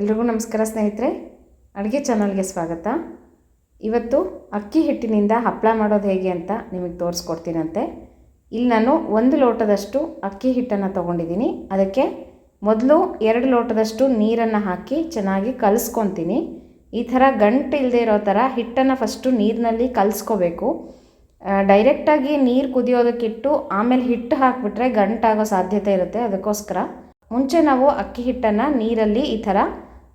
ಎಲ್ರಿಗೂ ನಮಸ್ಕಾರ ಸ್ನೇಹಿತರೆ. ಅಡುಗೆ ಚಾನಲ್ಗೆ ಸ್ವಾಗತ. ಇವತ್ತು ಅಕ್ಕಿ ಹಿಟ್ಟಿನಿಂದ ಹಪ್ಪಳ ಮಾಡೋದು ಹೇಗೆ ಅಂತ ನಿಮಗೆ ತೋರಿಸ್ಕೊಡ್ತೀನಂತೆ. ಇಲ್ಲಿ ನಾನು ಒಂದು ಲೋಟದಷ್ಟು ಅಕ್ಕಿ ಹಿಟ್ಟನ್ನು ತೊಗೊಂಡಿದ್ದೀನಿ. ಅದಕ್ಕೆ ಮೊದಲು ಎರಡು ಲೋಟದಷ್ಟು ನೀರನ್ನು ಹಾಕಿ ಚೆನ್ನಾಗಿ ಕಲಿಸ್ಕೊತೀನಿ. ಈ ಥರ ಗಂಟು ಇಲ್ಲದೆ ಇರೋ ಥರ ಹಿಟ್ಟನ್ನು ಫಸ್ಟು ನೀರಿನಲ್ಲಿ ಕಲಿಸ್ಕೋಬೇಕು. ಡೈರೆಕ್ಟಾಗಿ ನೀರು ಕುದಿಯೋದಕ್ಕಿಟ್ಟು ಆಮೇಲೆ ಹಿಟ್ಟು ಹಾಕಿಬಿಟ್ರೆ ಗಂಟಾಗೋ ಸಾಧ್ಯತೆ ಇರುತ್ತೆ ಅದಕ್ಕೋಸ್ಕರ. ಮುಂಚೆ ನಾವು ಅಕ್ಕಿ ಹಿಟ್ಟನ್ನು ನೀರಲ್ಲಿ ಈ ಥರ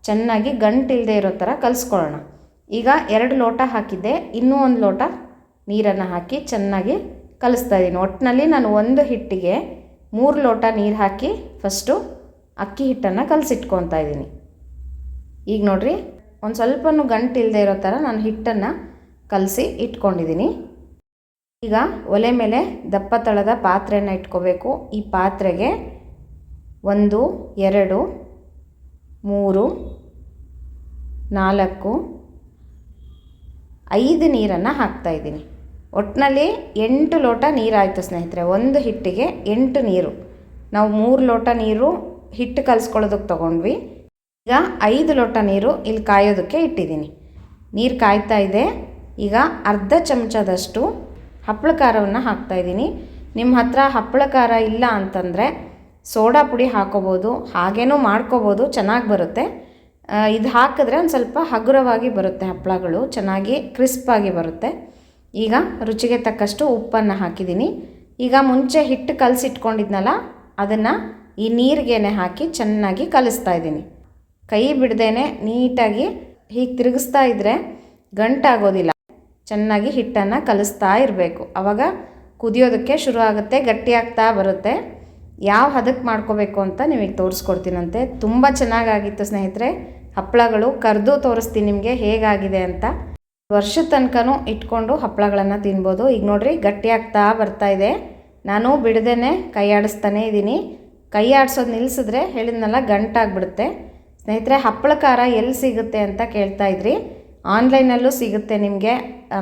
ಚೆನ್ನಾಗಿ ಗಂಟಿಲ್ಲದೆ ಇರೋ ಥರ ಕಲಿಸ್ಕೊಳ್ಳೋಣ. ಈಗ ಎರಡು ಲೋಟ ಹಾಕಿದ್ದೆ, ಇನ್ನೂ ಒಂದು ಲೋಟ ನೀರನ್ನು ಹಾಕಿ ಚೆನ್ನಾಗಿ ಕಲಿಸ್ತಾ ಇದ್ದೀನಿ. ಒಟ್ಟಿನಲ್ಲಿ ನಾನು ಒಂದು ಹಿಟ್ಟಿಗೆ ಮೂರು ಲೋಟ ನೀರು ಹಾಕಿ ಫಸ್ಟು ಅಕ್ಕಿ ಹಿಟ್ಟನ್ನು ಕಲಸಿಟ್ಕೊತಾ ಇದ್ದೀನಿ. ಈಗ ನೋಡಿರಿ, ಒಂದು ಸ್ವಲ್ಪನೂ ಗಂಟಿಲ್ಲದೆ ಇರೋ ಥರ ನಾನು ಹಿಟ್ಟನ್ನು ಕಲಸಿ ಇಟ್ಕೊಂಡಿದ್ದೀನಿ. ಈಗ ಒಲೆ ಮೇಲೆ ದಪ್ಪ ತಳದ ಪಾತ್ರೆಯನ್ನು ಇಟ್ಕೋಬೇಕು. ಈ ಪಾತ್ರೆಗೆ ಒಂದು, ಎರಡು ಮೂರು, ನಾಲ್ಕು, ಐದು ನೀರನ್ನು ಹಾಕ್ತಾಯಿದ್ದೀನಿ ಒಟ್ಟಿನಲ್ಲಿ ಎಂಟು ಲೋಟ ನೀರಾಯಿತು ಸ್ನೇಹಿತರೆ, ಒಂದು ಹಿಟ್ಟಿಗೆ ಎಂಟು ನೀರು. ನಾವು ಮೂರು ಲೋಟ ನೀರು ಹಿಟ್ಟು ಕಲಿಸ್ಕೊಳ್ಳೋದಕ್ಕೆ ತೊಗೊಂಡ್ವಿ. ಈಗ ಐದು ಲೋಟ ನೀರು ಇಲ್ಲಿ ಕಾಯೋದಕ್ಕೆ ಇಟ್ಟಿದ್ದೀನಿ. ನೀರು ಕಾಯ್ತಾ ಇದೆ. ಈಗ ಅರ್ಧ ಚಮಚದಷ್ಟು ಹಪ್ಪಳ ಖಾರವನ್ನು ಹಾಕ್ತಾಯಿದ್ದೀನಿ ನಿಮ್ಮ ಹತ್ರ ಹಪ್ಪಳ ಖಾರ ಇಲ್ಲ ಅಂತಂದರೆ ಸೋಡಾ ಪುಡಿ ಹಾಕೋಬೋದು, ಹಾಗೇನೂ ಮಾಡ್ಕೋಬೋದು, ಚೆನ್ನಾಗಿ ಬರುತ್ತೆ. ಇದು ಹಾಕಿದ್ರೆ ಒಂದು ಸ್ವಲ್ಪ ಹಗುರವಾಗಿ ಬರುತ್ತೆ ಹಪ್ಪಳಗಳು ಚೆನ್ನಾಗಿ ಕ್ರಿಸ್ಪಾಗಿ ಬರುತ್ತೆ. ಈಗ ರುಚಿಗೆ ತಕ್ಕಷ್ಟು ಉಪ್ಪನ್ನು ಹಾಕಿದ್ದೀನಿ ಈಗ ಮುಂಚೆ ಹಿಟ್ಟು ಕಲಸಿಟ್ಕೊಂಡಿದ್ನಲ್ಲ, ಅದನ್ನು ಈ ನೀರಿಗೆನೆ ಹಾಕಿ ಚೆನ್ನಾಗಿ ಕಲಿಸ್ತಾ ಇದ್ದೀನಿ ಕೈ ಬಿಡ್ದೇನೆ ನೀಟಾಗಿ ಹೀಗೆ ತಿರುಗಿಸ್ತಾ ಇದ್ದರೆ ಗಂಟಾಗೋದಿಲ್ಲ. ಚೆನ್ನಾಗಿ ಹಿಟ್ಟನ್ನು ಕಲಿಸ್ತಾ ಇರಬೇಕು. ಆವಾಗ ಕುದಿಯೋದಕ್ಕೆ ಶುರು ಆಗುತ್ತೆ ಗಟ್ಟಿಯಾಗ್ತಾ ಬರುತ್ತೆ. ಯಾವ ಹದಕ್ಕೆ ಮಾಡ್ಕೋಬೇಕು ಅಂತ ನಿಮಗೆ ತೋರಿಸ್ಕೊಡ್ತೀನಂತೆ. ತುಂಬ ಚೆನ್ನಾಗಾಗಿತ್ತು ಸ್ನೇಹಿತರೆ. ಹಪ್ಪಳಗಳು ಕರೆದು ತೋರಿಸ್ತೀನಿ ನಿಮಗೆ ಹೇಗಾಗಿದೆ ಅಂತ. ವರ್ಷದ ತನಕನೂ ಇಟ್ಕೊಂಡು ಹಪ್ಪಳಗಳನ್ನು ತಿನ್ಬೋದು. ಈಗ ನೋಡಿರಿ ಗಟ್ಟಿಯಾಗ್ತಾ ಬರ್ತಾ ಇದೆ. ನಾನು ಬಿಡದೇನೆ ಕೈ ಆಡಿಸ್ತಾನೇ ಇದ್ದೀನಿ. ಕೈ ಆಡಿಸೋದು ನಿಲ್ಲಿಸಿದ್ರೆ ಹೇಳಿದ್ನಲ್ಲ, ಗಂಟಾಗ್ಬಿಡುತ್ತೆ. ಸ್ನೇಹಿತರೆ, ಹಪ್ಪಳ ಖಾರ ಎಲ್ಲಿ ಸಿಗುತ್ತೆ ಅಂತ ಕೇಳ್ತಾ ಇದ್ರಿ. ಆನ್ಲೈನಲ್ಲೂ ಸಿಗುತ್ತೆ ನಿಮಗೆ.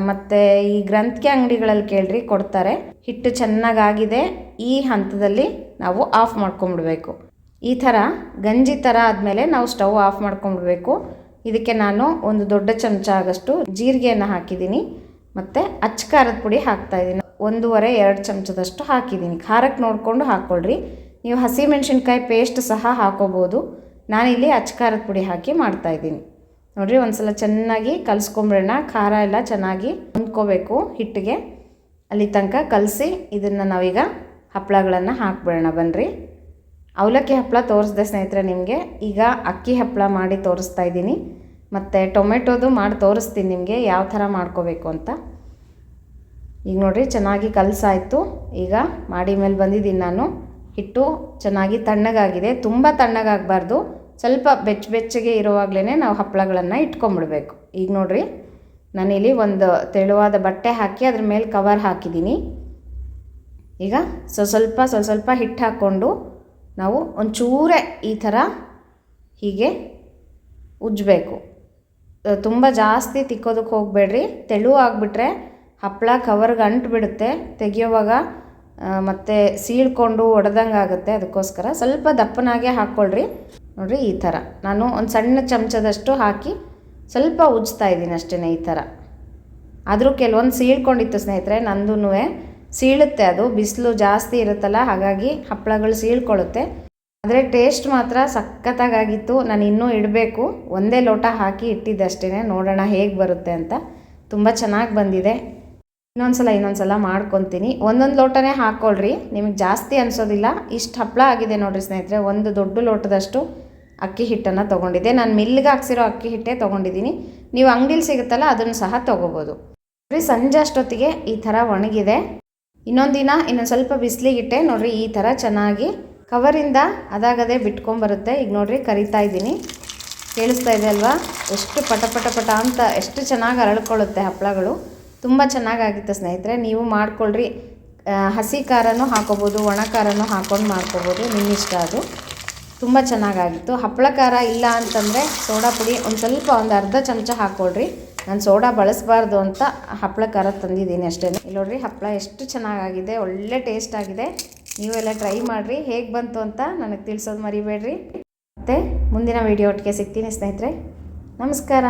ಮತ್ತು ಈ ಗ್ರಂಥಿಗೆ ಅಂಗಡಿಗಳಲ್ಲಿ ಕೇಳ್ರಿ, ಕೊಡ್ತಾರೆ. ಹಿಟ್ಟು ಚೆನ್ನಾಗಾಗಿದೆ. ಈ ಹಂತದಲ್ಲಿ ನಾವು ಆಫ್ ಮಾಡ್ಕೊಂಬಿಡ್ಬೇಕು ಈ ಥರ ಗಂಜಿ ಥರ ಆದಮೇಲೆ ನಾವು ಸ್ಟವ್ ಆಫ್ ಮಾಡ್ಕೊಂಬಿಡ್ಬೇಕು ಇದಕ್ಕೆ ನಾನು ಒಂದು ದೊಡ್ಡ ಚಮಚ ಆಗಷ್ಟು ಜೀರಿಗೆಯನ್ನು ಹಾಕಿದ್ದೀನಿ. ಮತ್ತು ಅಚ್ಚ ಖಾರದ ಪುಡಿ ಹಾಕ್ತಾಯಿದ್ದೀನಿ ಒಂದೂವರೆ, ಎರಡು ಚಮಚದಷ್ಟು ಹಾಕಿದ್ದೀನಿ. ಖಾರಕ್ಕೆ ನೋಡಿಕೊಂಡು ಹಾಕ್ಕೊಳ್ರಿ. ನೀವು ಹಸಿಮೆಣ್ಸಿನ್ಕಾಯಿ ಪೇಸ್ಟ್ ಸಹ ಹಾಕೋಬೋದು. ನಾನಿಲ್ಲಿ ಅಚ್ಚ ಖಾರದ ಪುಡಿ ಹಾಕಿ ಮಾಡ್ತಾಯಿದ್ದೀನಿ ನೋಡಿರಿ, ಒಂದ್ಸಲ ಚೆನ್ನಾಗಿ ಕಲಿಸ್ಕೊಂಬಿಡೋಣ. ಖಾರ ಎಲ್ಲ ಚೆನ್ನಾಗಿ ಹೊಂದ್ಕೋಬೇಕು ಹಿಟ್ಟಿಗೆ. ಅಲ್ಲಿ ತನಕ ಕಲಸಿ ಇದನ್ನು ನಾವೀಗ ಹಪ್ಪಳಗಳನ್ನು ಹಾಕ್ಬಿಡೋಣ. ಬನ್ನಿರಿ ಅವಲಕ್ಕಿ ಹಪ್ಪಳ ತೋರಿಸ್ದೆ ಸ್ನೇಹಿತರೆ ನಿಮಗೆ. ಈಗ ಅಕ್ಕಿ ಹಪ್ಪಳ ಮಾಡಿ ತೋರಿಸ್ತಾ ಇದ್ದೀನಿ. ಮತ್ತು ಟೊಮೆಟೊದು ಮಾಡಿ ತೋರಿಸ್ತೀನಿ ನಿಮಗೆ ಯಾವ ಥರ ಮಾಡ್ಕೋಬೇಕು ಅಂತ. ಈಗ ನೋಡಿರಿ, ಚೆನ್ನಾಗಿ ಕಲಸಾಯಿತು. ಈಗ ಮಾಡಿ ಮೇಲೆ ಬಂದಿದ್ದೀನಿ ನಾನು. ಹಿಟ್ಟು ಚೆನ್ನಾಗಿ ತಣ್ಣಗಾಗಿದೆ. ತುಂಬ ತಣ್ಣಗಾಗಬಾರ್ದು. ಸ್ವಲ್ಪ ಬೆಚ್ಚ ಬೆಚ್ಚಗೆ ಇರುವಾಗಲೇ ನಾವು ಹಪ್ಪಳಗಳನ್ನು ಇಟ್ಕೊಂಬಿಡ್ಬೇಕು. ಈಗ ನೋಡಿರಿ, ನಾನಿಲ್ಲಿ ಒಂದು ತೆಳುವಾದ ಬಟ್ಟೆ ಹಾಕಿ ಅದ್ರ ಮೇಲೆ ಕವರ್ ಹಾಕಿದ್ದೀನಿ ಈಗ ಸ್ವಸ್ವಲ್ಪ ಸ್ವಲ್ಪ ಸ್ವಲ್ಪ ಸ್ವಲ್ಪ ಹಿಟ್ಟು ಹಾಕ್ಕೊಂಡು ನಾವು ಒಂಚೂರೇ ಈ ಥರ ಹೀಗೆ ಉಜ್ಜಬೇಕು. ತುಂಬ ಜಾಸ್ತಿ ತಿಕ್ಕೋದಕ್ಕೆ ಹೋಗಬೇಡ್ರಿ. ತೆಳು ಆಗಿಬಿಟ್ರೆ ಹಪ್ಪಳ ಕವರ್ಗೆ ಅಂಟ್ಬಿಡುತ್ತೆ. ತೆಗಿಯೋವಾಗ ಮತ್ತು ಸೀಳ್ಕೊಂಡು ಒಡೆದಂಗೆ ಆಗುತ್ತೆ ಅದಕ್ಕೋಸ್ಕರ ಸ್ವಲ್ಪ ದಪ್ಪನಾಗೆ ಹಾಕ್ಕೊಳ್ರಿ. ನೋಡಿರಿ ಈ ಥರ. ನಾನು ಒಂದು ಸಣ್ಣ ಚಮಚದಷ್ಟು ಹಾಕಿ ಸ್ವಲ್ಪ ಉಜ್ತಾ ಇದ್ದೀನಿ ಅಷ್ಟೇ ಈ ಥರ. ಆದರೂ ಕೆಲವೊಂದು ಸೀಳ್ಕೊಂಡಿತ್ತು ಸ್ನೇಹಿತರೆ ನಂದೂ ಸೀಳುತ್ತೆ ಅದು. ಬಿಸಿಲು ಜಾಸ್ತಿ ಇರುತ್ತಲ್ಲ, ಹಾಗಾಗಿ ಹಪ್ಪಳಗಳು ಸೀಳ್ಕೊಳ್ಳುತ್ತೆ. ಆದರೆ ಟೇಸ್ಟ್ ಮಾತ್ರ ಸಖತ್ತಾಗಿತ್ತು ನಾನು ಇನ್ನೂ ಇಡಬೇಕು. ಒಂದೇ ಲೋಟ ಹಾಕಿ ಇಟ್ಟಿದ್ದೆ ಅಷ್ಟೇ ನೋಡೋಣ ಹೇಗೆ ಬರುತ್ತೆ ಅಂತ. ತುಂಬ ಚೆನ್ನಾಗಿ ಬಂದಿದೆ. ಇನ್ನೊಂದು ಸಲ ಇನ್ನೊಂದು ಸಲ ಮಾಡ್ಕೊತೀನಿ. ಒಂದೊಂದು ಲೋಟನೇ ಹಾಕ್ಕೊಳ್ರಿ ನಿಮಗೆ ಜಾಸ್ತಿ ಅನಿಸೋದಿಲ್ಲ. ಇಷ್ಟು ಹಪ್ಪಳ ಆಗಿದೆ ನೋಡಿರಿ ಸ್ನೇಹಿತರೆ. ಒಂದು ದೊಡ್ಡ ಲೋಟದಷ್ಟು ಅಕ್ಕಿ ಹಿಟ್ಟನ್ನು ತೊಗೊಂಡಿದ್ದೆ. ನಾನು ಮಿಲ್ಗೆ ಹಾಕ್ಸಿರೋ ಅಕ್ಕಿ ಹಿಟ್ಟೇ ತೊಗೊಂಡಿದ್ದೀನಿ. ನೀವು ಅಂಗಡಿಲಿ ಸಿಗುತ್ತಲ್ಲ ಅದನ್ನು ಸಹ ತೊಗೋಬೋದು. ನೋಡಿ ಸಂಜೆ ಅಷ್ಟೊತ್ತಿಗೆ ಈ ಥರ ಒಣಗಿದೆ. ಇನ್ನೊಂದು ದಿನ, ಇನ್ನೊಂದು ಸ್ವಲ್ಪ ಬಿಸಿಲಿಗಿಟ್ಟೆ ನೋಡಿರಿ, ಈ ಥರ ಚೆನ್ನಾಗಿ ಕವರಿಂದ ಅದಾಗದೇ ಬಿಟ್ಕೊಂಬರುತ್ತೆ. ಈಗ ನೋಡಿರಿ, ಕರಿತಾ ಇದ್ದೀನಿ. ಕೇಳಿಸ್ತಾ ಇದೆ ಅಲ್ವಾ? ಎಷ್ಟು ಪಟ ಪಟ ಪಟ ಅಂತ, ಎಷ್ಟು ಚೆನ್ನಾಗಿ ಅರಳ್ಕೊಳ್ಳುತ್ತೆ ಹಪ್ಪಳಗಳು ತುಂಬ ಚೆನ್ನಾಗಾಗಿತ್ತು ಸ್ನೇಹಿತರೆ, ನೀವು ಮಾಡ್ಕೊಳ್ರಿ. ಹಸಿ ಖಾರನೂ ಹಾಕೋಬೋದು, ಒಣ ಖಾರನೂ ಹಾಕ್ಕೊಂಡು ಮಾಡ್ಕೋಬೋದು ನಿಮ್ಮ ಇಷ್ಟ ಅದು. ತುಂಬ ಚೆನ್ನಾಗಾಗಿತ್ತು. ಹಪ್ಪಳ ಖಾರ ಇಲ್ಲ ಅಂತಂದರೆ ಸೋಡಾ ಪುಡಿ ಒಂದು ಸ್ವಲ್ಪ ಒಂದು ಅರ್ಧ ಚಮಚ ಹಾಕ್ಕೊಳ್ರಿ ನಾನು ಸೋಡಾ ಬಳಸಬಾರ್ದು ಅಂತ ಹಪ್ಪಳ ಖಾರ ತಂದಿದ್ದೀನಿ ಅಷ್ಟೇ ಇಲ್ಲಿ ನೋಡ್ರಿ ಹಪ್ಪಳ ಎಷ್ಟು ಚೆನ್ನಾಗಾಗಿದೆ, ಒಳ್ಳೆ ಟೇಸ್ಟ್ ಆಗಿದೆ. ನೀವೆಲ್ಲ ಟ್ರೈ ಮಾಡಿರಿ, ಹೇಗೆ ಬಂತು ಅಂತ ನನಗೆ ತಿಳಿಸೋದು ಮರಿಬೇಡ್ರಿ. ಮತ್ತು ಮುಂದಿನ ವೀಡಿಯೋ ಒಟ್ಟಿಗೆ ಸಿಗ್ತೀನಿ ಸ್ನೇಹಿತರೆ. ನಮಸ್ಕಾರ.